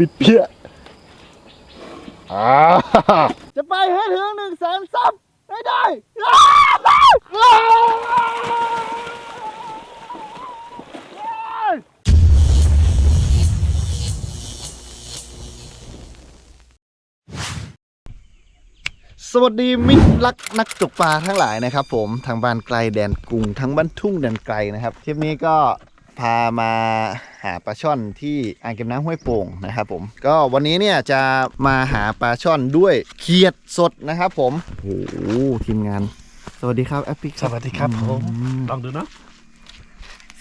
ฟิตเพี้ยอ่าจะไปให้ถึงหนึ่งแสนซับให้ได้อ้าวอ้าวสวัสดีมิตรรักนักตกปลาทั้งหลายนะครับผมทางบ้านไกลแดนกรุงทั้งบ้านทุ่งแดนไกลนะครับทริปนี้ก็ พามาหาปลาช่อนที่อ่างเก็บน้ำห้วยโป่งนะครับผม ก็วันนี้เนี่ยจะมาหาปลาช่อนด้วยเขียดสดนะครับผมโอ้โหทีมงาน สวัสดีครับแอปพิกสวัสดีครับผมอืมลองดูเนาะ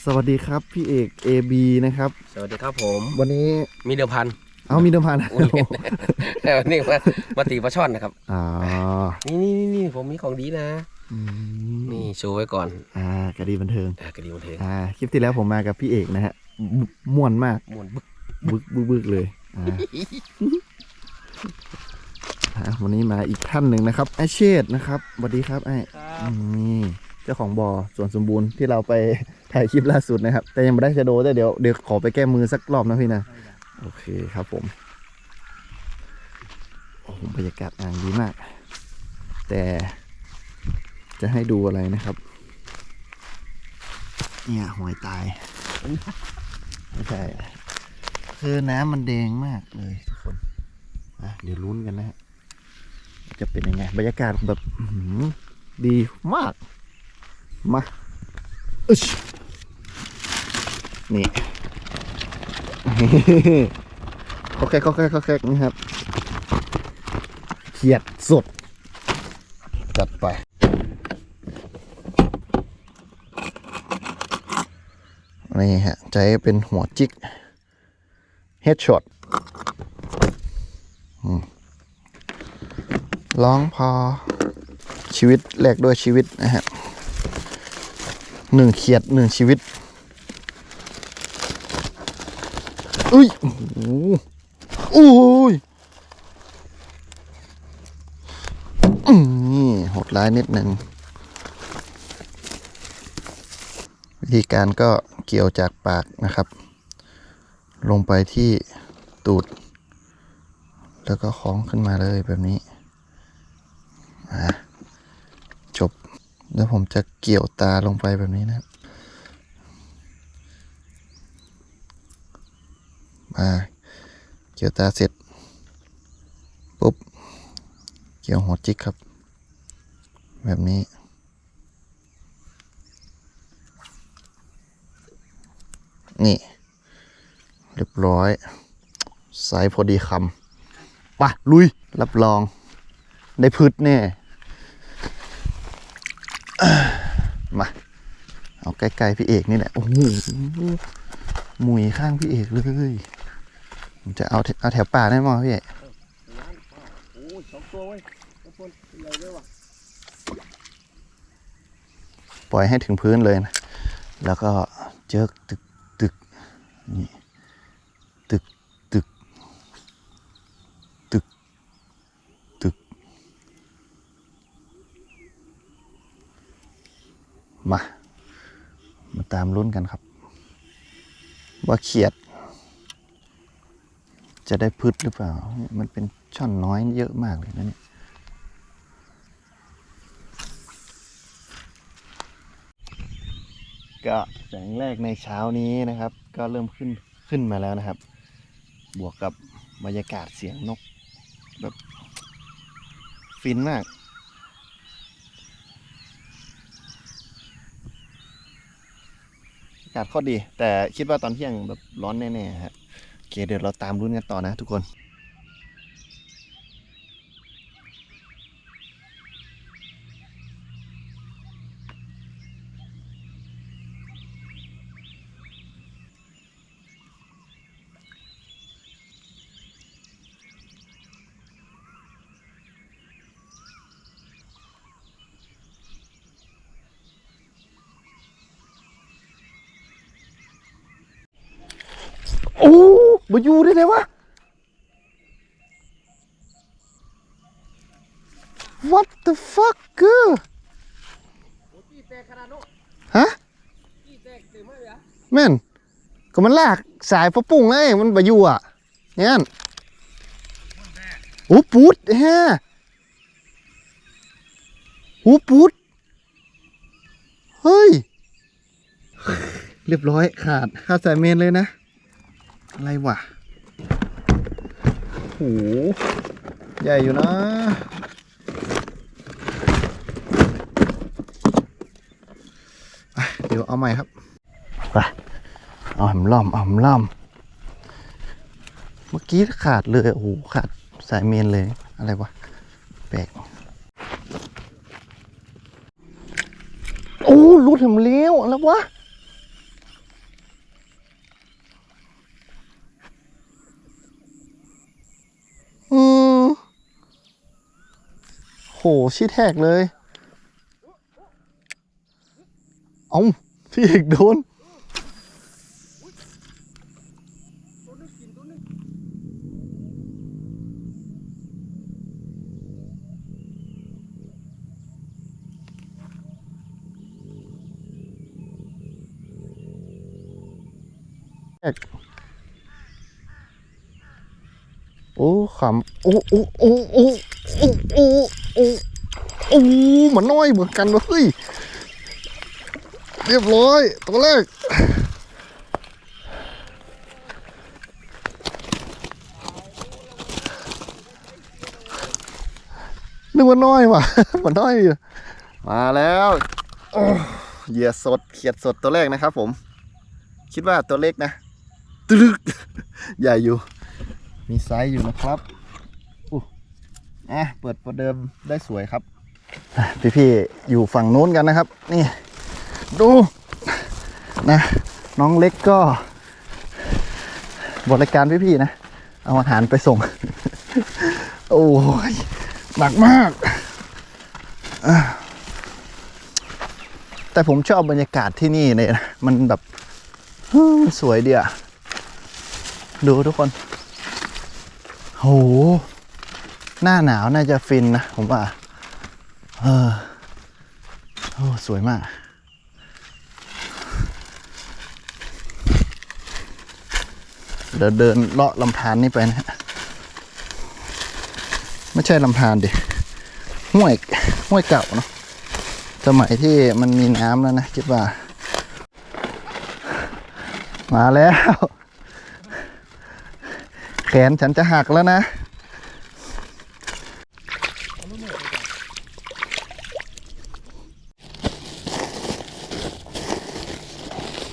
สวัสดีครับพี่เอก AB นะครับ สวัสดีครับผม วันนี้มีเดิมพันเอามีเดิมพันอุ้ยแต่วันนี้มามาตีปลาช่อนนะครับอ๋อนี่นี่นี่นี่ผมมีของดีนะอืม นี่โชว์ไว้ก่อน อ่ากระดีบันเทิง อะกระดิ่งบันเทิง อ่า คลิปที่แล้วผมมากับพี่เอกนะฮะมม่วนมาก ม่วนบึกบึกบึกบึกเลย อ่าอะวันนี้มาอีกท่านหนึ่งนะครับ ไอเชษนะครับสวัสดีครับไออืมนี่เจ้าของบ่อสวนสมบูรณ์ที่เราไปถ่ายคลิปล่าสุดนะครับ แต่ยังไม่ได้ชะโดแต่เดี๋ยวเดี๋ยวขอไปแก้มือสักรอบนะพี่นะ โอเคครับผมโอ้โหบรรยากาศอ่างดีมาก แต่ จะให้ดูอะไรนะครับ เนี่ยหอยตาย ไม่ใช่ คือน้ำมันแดงมากเลยทุกคนอะเดี๋ยวลุ้นกันนะฮะจะเป็นยังไง บรรยากาศแบบอื้อหือดีมาก มาอึชนี่โอเคโอเคโอเคนะครับเขียดสด จัดไป นี่ฮะ ใช้เป็นหัวจิกเฮดช็อตร้องพอชีวิตแลกด้วยชีวิตนะฮะหนึ่งเขียดหนึ่งชีวิต อุ้ย โอ้โหอุ้ยนี่โหดร้ายนิดหนึ่งวิธีการก็ เกี่ยวจากปากนะครับ ลงไปที่ตูด แล้วก็คล้องขึ้นมาเลยแบบนี้อะจบ แล้วผมจะเกี่ยวตาลงไปแบบนี้นะครับมาเกี่ยวตาเสร็จ ปุ๊บ เกี่ยวหัวจิกครับ แบบนี้ นี่ เรียบร้อยไซส์พอดีคำปะลุย รับรอง ได้พืชแน่อ่ามา เอาใกล้ๆพี่เอกนี่แหละ โอ้โหหมุยข้างพี่เอกเลยผมจะเอาเอาแถวป่าได้มั้งพี่เอกโอ้ยสองตัวเว้ยทุกคนใหญ่เลยว่ะปล่อยให้ถึงพื้นเลยนะ แล้วก็เจิกตึกตึก นี่ตึกตึก ตึก ตึก มา มาตามลุ้นกันครับ ว่าเขียด จะได้พืชหรือเปล่า มันเป็นช่อนน้อยเยอะมากเลยนะเนี่ย ก็แสงแรกในเช้านี้นะครับ ก็เริ่มขึ้นขึ้นมาแล้วนะครับ บวกกับบรรยากาศเสียงนก แบบฟินมากอากาศข้อดี แต่คิดว่าตอนเที่ยงแบบร้อนแน่ๆครับโอเคเดี๋ยวเราตามรุ่นกันต่อนะทุกคน โอ้บอยู่ได้ไงวะ What the fuck กือฮะแตกเต็มเลยอะแม่น ก็มันลากสายพระปุ่งเลยมันบอยู่อะเนี่ยโอ้ปูดแฮโอ้ปูดเฮ้ย เรียบร้อยขาดขาดสายเมนเลยนะ อะไรวะโหใหญ่อยู่นะเดี๋ยวเอาใหม่ครับไปเอาหำล่อมเอาหำล่อม เมื่อกี้ขาดเลย โอ้โห ขาดสายเมนเลย อะไรวะ แปลก โอ้รูดหำเลี้ยวอะไรวะ อืมโห ชิดแทกเลย เอาพี่เอกโดนโอ้ขำโอ้โอ้โอ้โอ้โอ้ โอ้โอ้เหมือนน้อยเหมือนกันวะเฮ้ยเรียบร้อยตัวแรกนึกว่าน้อยว่ะเหมือนน้อยมาแล้วเหยื่อสดเขียดสดตัวแรกนะครับผม คิดว่าตัวเล็กนะ ตึกใหญ่อยู่ มีไซส์อยู่นะครับ อะเปิดประเดิมได้สวยครับ พี่ๆอยู่ฝั่งนู้นกันนะครับ นี่ ดูนะน้องเล็กก็ บริการพี่ๆนะ เอาอาหารไปส่ง โอ้ยหนักมากแต่ผมชอบบรรยากาศที่นี่เลยนะมันแบบสวยดีอะดูทุกคนโห หน้าหนาวน่าจะฟินนะ ผมว่า เออ โอ้ สวยมาก เดี๋ยวเดินเลาะลำธารนี่ไปนะฮะไม่ใช่ลำธารดิห้วยห้วยเก่าเนาะสมัยที่มันมีน้ำแล้วนะคิดว่า มาแล้ว แขนฉันจะหักแล้วนะ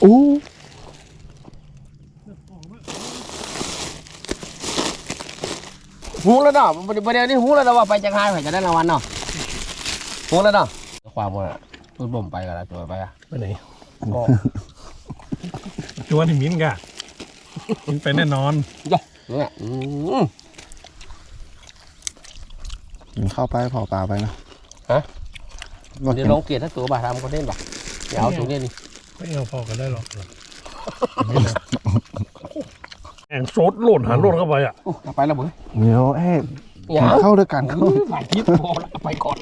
อู้หูแล้วเนาะประเดี๋ยวนี้หูแล้วเนาะว่าไปจังไห้ไปจะได้รางวัลเนาะหูแล้วเนาะความว่าตัวบ่มไปกันละตัวไปอะไปไหนชวนให้มิ้นกะมิ้นไปแน่นอนย่อเนี่ยอืม กินเข้าไปเผาปลาไปนะฮะว่าเดี๋ยวลองเกลียดถ้าตัวบาทำก็เล่นป่ะเดี๋ยวเอาตรงนี้นี่ไม่เอาพอกันได้หรอกแองโซดหล่นหันหล่นเข้าไปอะ อู้เอาไปแล้วมึงเดี๋ยวเอ้ยอย่าเข้าด้วยกันเข้าถ่ายคลิปพอแล้วเอาไปก่อน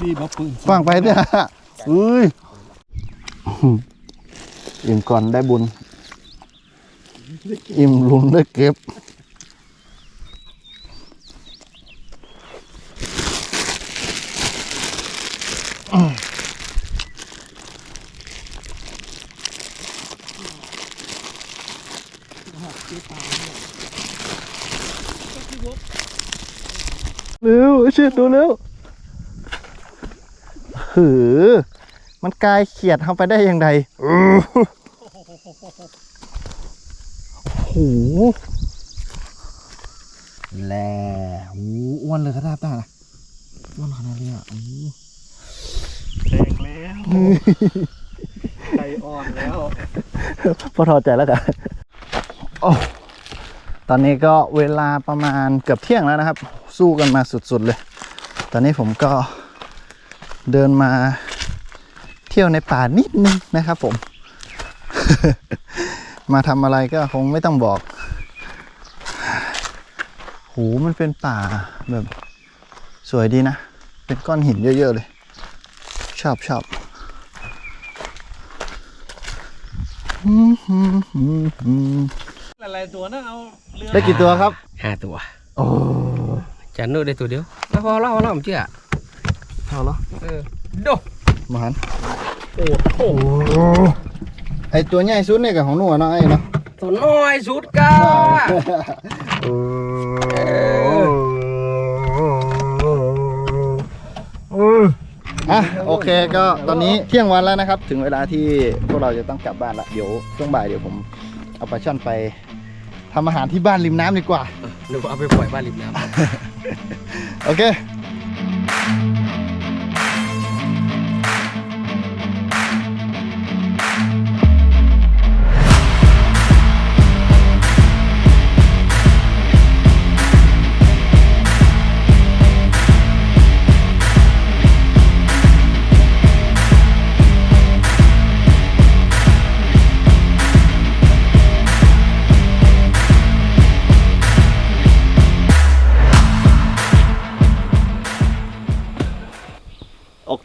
รีบเอาปืนฟังไปเนี่ยอุ้ยอิ่มก่อนได้บุญ อิ่มลุนได้เก็บ เร็วเชิดดูเร็วหือ มันกลายเขียดเข้าไปได้ยังไงเออโอ้โหแล่โอ้อ้วนเลยขนาดนั้นนะอ้วนขนาดนี้อะอู้แตกแล้วใจอ่อนแล้ว พอถอดใจแล้วกันโอ้ตอนนี้ก็เวลาประมาณเกือบเที่ยงแล้วนะครับ สู้กันมาสุดๆเลย ตอนนี้ผมก็เดินมาเที่ยวในป่านิดนึงนะครับผม มาทำอะไรก็คงไม่ต้องบอกโหมันเป็นป่าแบบสวยดีนะ เป็นก้อนหินเยอะ ๆ เลย ชอบชอบอืมอืมอืมอืมอะไรตัวนะเอาเรือ ได้กี่ตัวครับห้าตัว โอ้ จันนูได้ตัวเดียวแล้วพอแล้วพอแล้วผมเชื่อเท่าเหรอเออโดมาหันโอ้โหไอตัวใหญ่สุดเนี่ยกับของหนูเนาะไอ้เนาะตัวน้อยสุดก้าอะโอเคก็ตอนนี้เที่ยงวันแล้วนะครับ ถึงเวลาที่พวกเราจะต้องกลับบ้านละเดี๋ยวช่วงบ่ายเดี๋ยวผมเอาปลาช่อนไปทำอาหารที่บ้านริมน้ำดีกว่านึกว่าเอาไปปล่อยบ้านริมน้ำ โ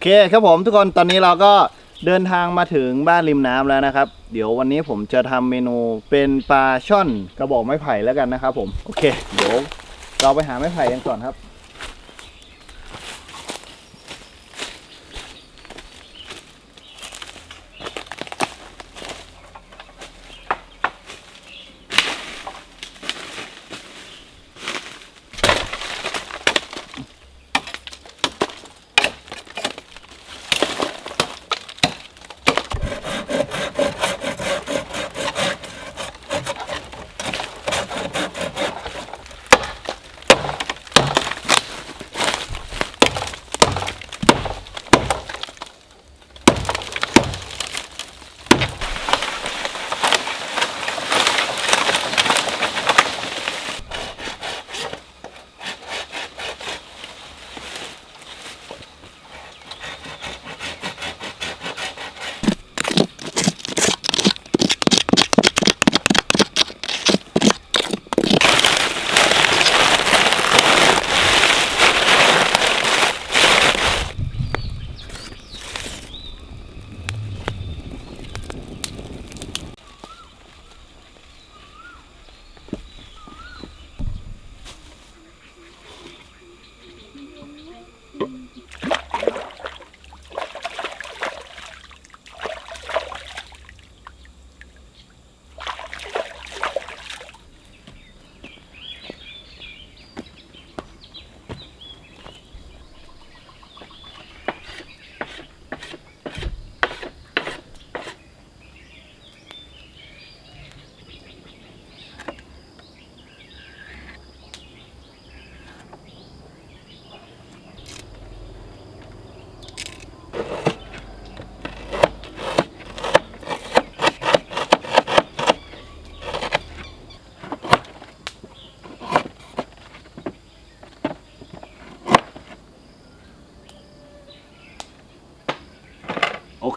เคโอเคครับผมทุกคนตอนนี้เราก็เดินทางมาถึงบ้านริมน้ำแล้วนะครับ เดี๋ยววันนี้ผมจะทำเมนูเป็นปลาช่อนกระบอกไม้ไผ่แล้วกันนะครับผม โอเค เดี๋ยวเราไปหาไม้ไผ่กันก่อนครับ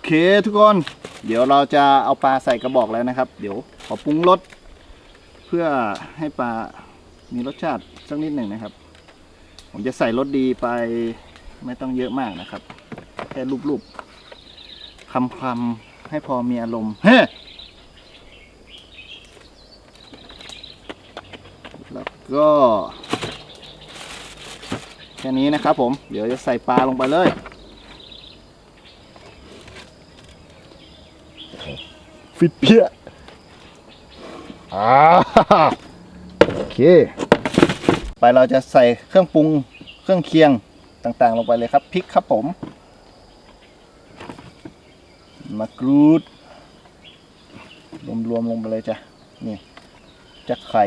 เคทุกคน เดี๋ยวเราจะเอาปลาใส่กระบอกแล้วนะครับ เดี๋ยวขอปรุงรสเพื่อให้ปลามีรสชาติสักนิดหนึ่งนะครับ ผมจะใส่รสดีไปไม่ต้องเยอะมากนะครับ แค่รูปๆคำคำๆให้พอมีอารมณ์เฮ้แล้วก็แค่นี้นะครับผม เดี๋ยวจะใส่ปลาลงไปเลย ฟิตเพี้ยอ่าโอเค ไปเราจะใส่เครื่องปรุงเครื่องเคียงต่างๆ ลงไปเลยครับพริกครับผมมะกรูดรวมๆลงไปเลยจ้ะนี่จะไข่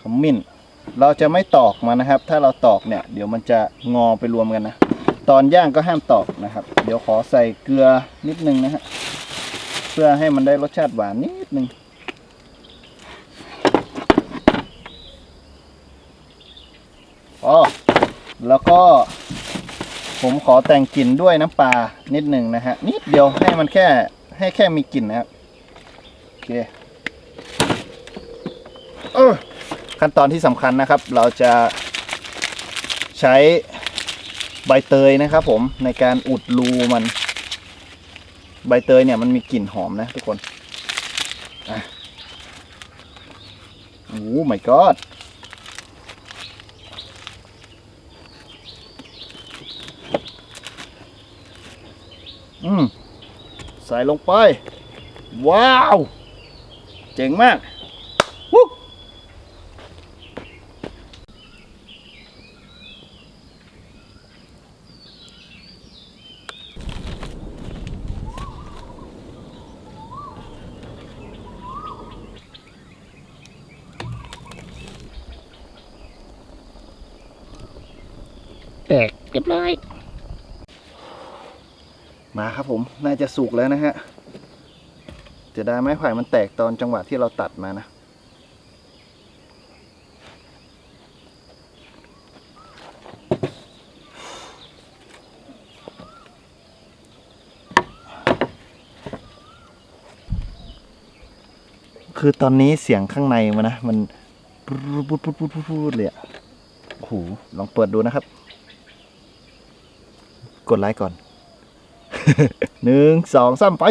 ขมิ้น เราจะไม่ตอกมันนะครับ ถ้าเราตอกเนี่ย เดี๋ยวมันจะงอไปรวมกันนะ ตอนย่างก็ห้ามตอกนะครับ เดี๋ยวขอใส่เกลือนิดนึงนะฮะ พื่อให้มันได้รสชาติหวานนิดนึงอ๋อแล้วก็ผมขอแต่งกลิ่นด้วยน้ำปลานิดหนึ่งนะฮะ นิดเดียวให้มันแค่ให้แค่มีกลิ่นนะครับ โอเคเออขั้นตอนที่สำคัญนะครับ เราจะใช้ใบเตยนะครับผมในการอุดรูมัน ใบเตยเนี่ยมันมีกลิ่นหอมนะทุกคนอะโอ้ my god อืม ใส่ลงไป ว้าว เจ๋งมาก เรียบร้อย มาครับผม น่าจะสุกแล้วนะฮะจะได้ไม้ไผ่มันแตกตอนจังหวะที่เราตัดมานะ คือตอนนี้เสียงข้างในมันนะ มันปุ๊ดปุ๊ดปุ๊ดปุ๊ดปุ๊ดปุ๊ดเลยอะโอ้โหลองเปิดดูนะครับ กดไลค์ก่อนหนึ่งสองสามไป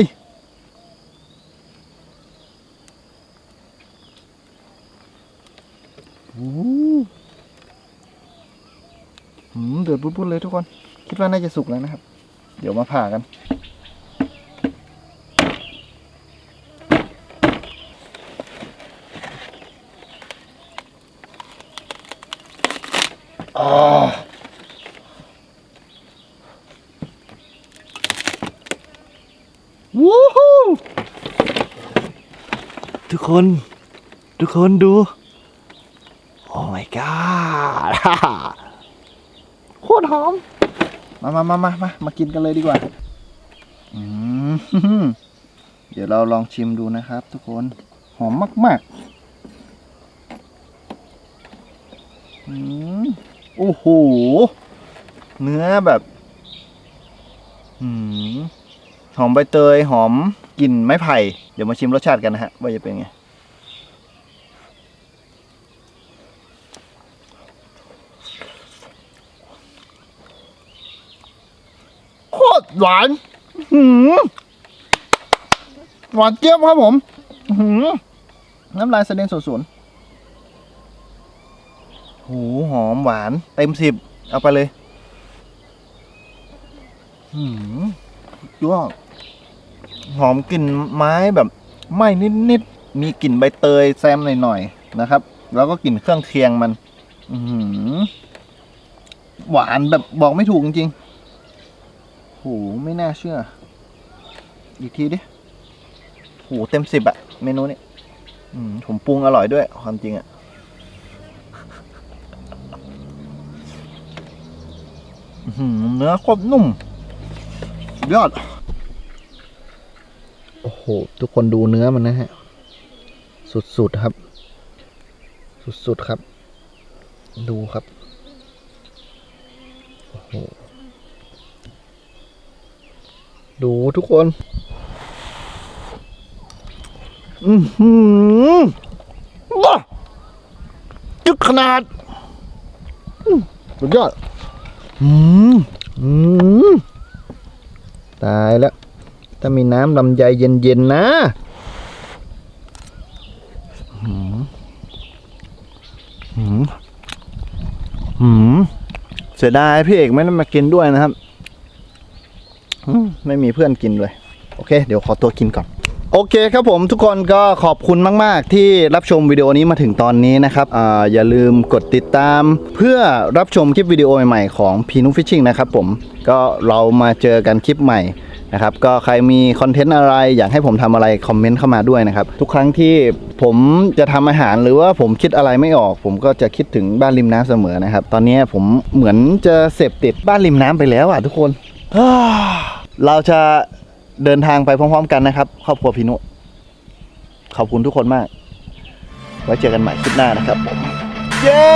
อ้โหหืมเดือดปุดๆเลยทุกคน คิดว่าน่าจะสุกแล้วนะครับ เดี๋ยวมาผ่ากัน อ่าวู้ฮู้ทุก คน ทุกคนดู โอ้ my god โคตรหอม มามามามามามากินกันเลยดีกว่า อืม เดี๋ยวเราลองชิมดูนะครับ ทุกคน หอมมากๆ อืม โอ้โห เนื้อแบบอืมหอมใบเตยหอมกลิ่นไม้ไผ่ เดี๋ยวมาชิมรสชาติกันนะฮะ ว่าจะเป็นไง โคตร หวานหืมหวานเจี๊ยบครับผมหืมน้ำลายสะเด็นสวนๆหูหอมหวาน เต็มสิบ เอาไปเลยหืมยอดหอมกลิ่นไม้แบบไหม้นิดๆ มีกลิ่นใบเตยแซมหน่อยๆนะครับ แล้วก็กลิ่นเครื่องเคียงมัน อืหือหวานแบบบอกไม่ถูกจริงๆ ไม่น่าเชื่อ อีกทีดิโหเต็มสิบอะเมนูนี้ผมปรุงอร่อยด้วย ความจริงอะเนื้อโคตรนุ่มยอด โอ้โห ทุกคนดูเนื้อมันนะฮะ สุดๆครับ สุดๆครับ ดูครับ โอ้โห ดูทุกคน อือหือว้าจุดขนาดสุดยอด อืมอืมตายแล้ว ถ้ามีน้ำลำไยเย็นๆนะหืมหืมหืมเสียดายพี่เอกไม่ได้มากินด้วยนะครับ ไม่มีเพื่อนกินเลย โอเค เดี๋ยวขอตัวกินก่อน โอเคครับผมทุกคนก็ขอบคุณมาก ๆ ที่รับชมวิดีโอนี้มาถึงตอนนี้นะครับออย่าลืมกดติดตาม เพื่อรับชมคลิปวิดีโอใหม่ๆของพีนุฟิชชิ่งนะครับผมก็เรามาเจอกันคลิปใหม่นะครับก็ใครมีคอนเทนต์อะไรอยากให้ผมทำอะไร คอมเมนต์เข้ามาด้วยนะครับ ทุกครั้งที่ผมจะทำอาหารหรือว่าผมคิดอะไรไม่ออก ผมก็จะคิดถึงบ้านริมน้ำเสมอนะครับ ตอนนี้ผมเหมือนจะเสพติดบ้านริมน้ำไปแล้วอะทุกคน เราจะเดินทางไปพร้อม ๆ กันนะครับ ครอบครัวพีนุ ขอบคุณทุกคนมาก ไว้เจอกันใหม่คลิปหน้านะครับผมเย้